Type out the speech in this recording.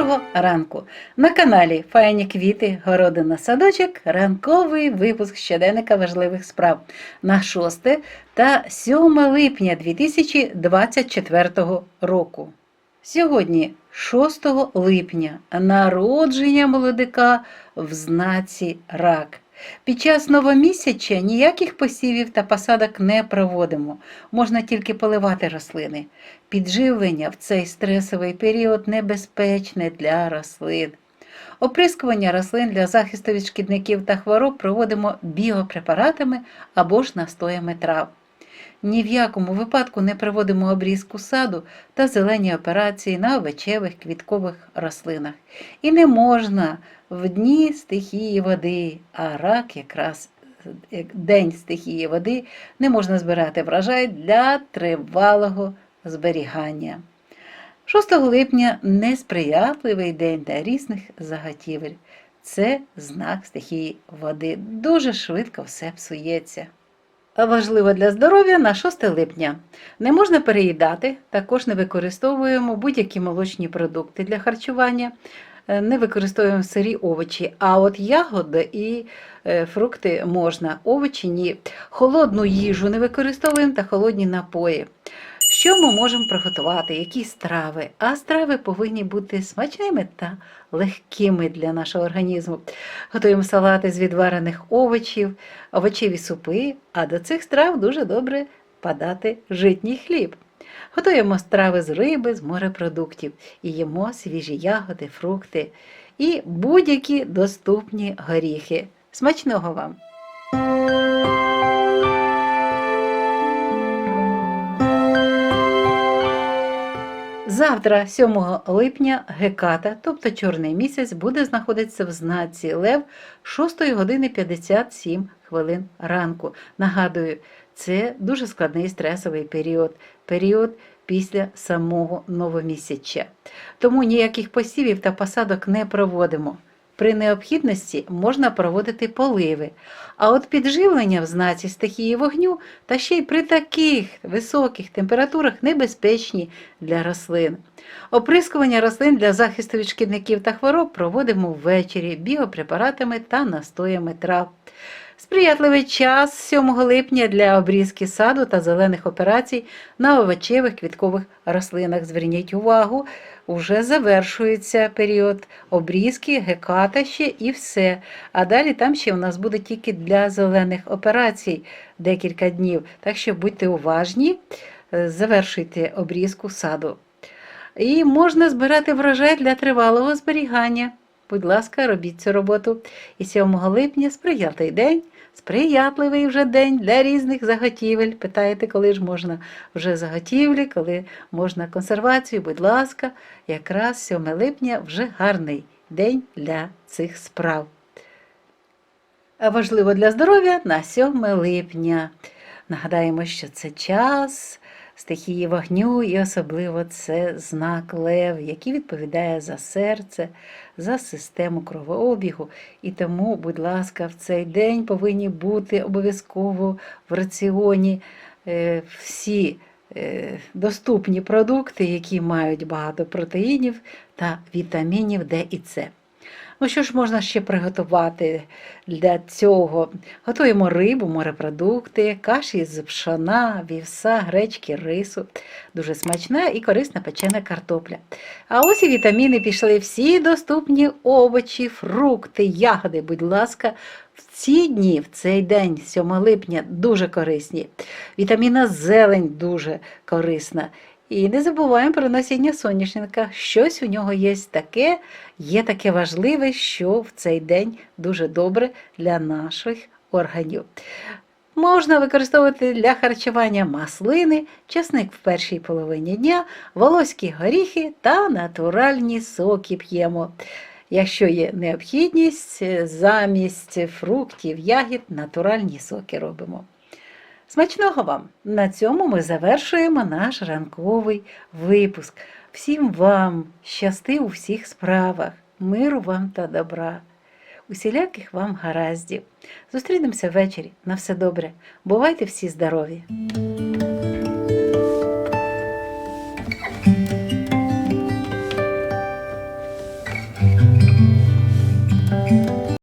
Доброго ранку! На каналі Файні квіти, городина садочок, ранковий випуск щоденника важливих справ на 6 та 7 липня 2024 року. Сьогодні, 6 липня, народження молодика в знаці рак. Під час новомісяча ніяких посівів та посадок не проводимо, можна тільки поливати рослини. Підживлення в цей стресовий період небезпечне для рослин. Оприскування рослин для захисту від шкідників та хвороб проводимо біопрепаратами або ж настоями трав. Ні в якому випадку не проводимо обрізку саду та зелені операції на овочевих квіткових рослинах. І не можна в дні стихії води, а рак якраз день стихії води не можна збирати врожай для тривалого зберігання. 6 липня несприятливий день для різних заготівель. Це знак стихії води. Дуже швидко все псується. Важливо для здоров'я на 6 липня. Не можна переїдати, також не використовуємо будь-які молочні продукти для харчування, е, не використовуємо сирі овочі, а от ягоди і е, фрукти можна, овочі ні. Холодну їжу не використовуємо та холодні напої. Що ми можемо приготувати? Які страви? А страви повинні бути смачними та легкими для нашого організму. Готуємо салати з відварених овочів, овочеві супи, а до цих страв дуже добре подати житній хліб. Готуємо страви з риби, з морепродуктів і їмо свіжі ягоди, фрукти і будь-які доступні горіхи. Смачного вам! Завтра, 7 липня, Геката, тобто чорний місяць, буде знаходитися в знаці Лев 6 години 57 хвилин ранку. Нагадую, це дуже складний стресовий період, період після самого новомісяча. Тому ніяких посівів та посадок не проводимо. При необхідності можна проводити поливи, а от підживлення в знаці стихії вогню та ще й при таких високих температурах небезпечні для рослин. Оприскування рослин для захисту від шкідників та хвороб проводимо ввечері біопрепаратами та настоями трав. Сприятливий час 7 липня для обрізки саду та зелених операцій на овочевих квіткових рослинах. Зверніть увагу, вже завершується період обрізки, геката ще і все. А далі там ще у нас буде тільки для зелених операцій декілька днів. Так що будьте уважні, завершуйте обрізку саду. І можна збирати врожай для тривалого зберігання. Будь ласка, робіть цю роботу. І 7 липня сприятливий день, сприятливий вже день для різних заготівель. Питаєте, коли ж можна вже заготівлі, коли можна консервацію, будь ласка, якраз 7 липня вже гарний день для цих справ. А Важливо для здоров'я на 7 липня. Нагадаємо, що це час стихії вогню, і особливо це знак лев, який відповідає за серце, за систему кровообігу. І тому, будь ласка, в цей день повинні бути обов'язково в раціоні е, всі е, доступні продукти, які мають багато протеїнів та вітамінів Д і С. Ну, що ж можна ще приготувати для цього? Готуємо рибу, морепродукти, каші з пшона, вівса, гречки, рису. Дуже смачна і корисна печена картопля. А ось і вітаміни пішли всі доступні овочі, фрукти, ягоди, будь ласка, в ці дні, в цей день, 7 липня, дуже корисні. Вітаміна зелень дуже корисна. І не забуваємо про насіння соняшника. Щось у нього є таке, є таке важливе, що в цей день дуже добре для наших органів. Можна використовувати для харчування маслини, часник в першій половині дня, волоські горіхи та натуральні соки п'ємо. Якщо є необхідність, замість фруктів, ягід натуральні соки робимо. Смачного вам! На цьому ми завершуємо наш ранковий випуск. Всім вам щасти у всіх справах, миру вам та добра, усіляких вам гараздів. Зустрінемося ввечері. На все добре. Бувайте всі здорові!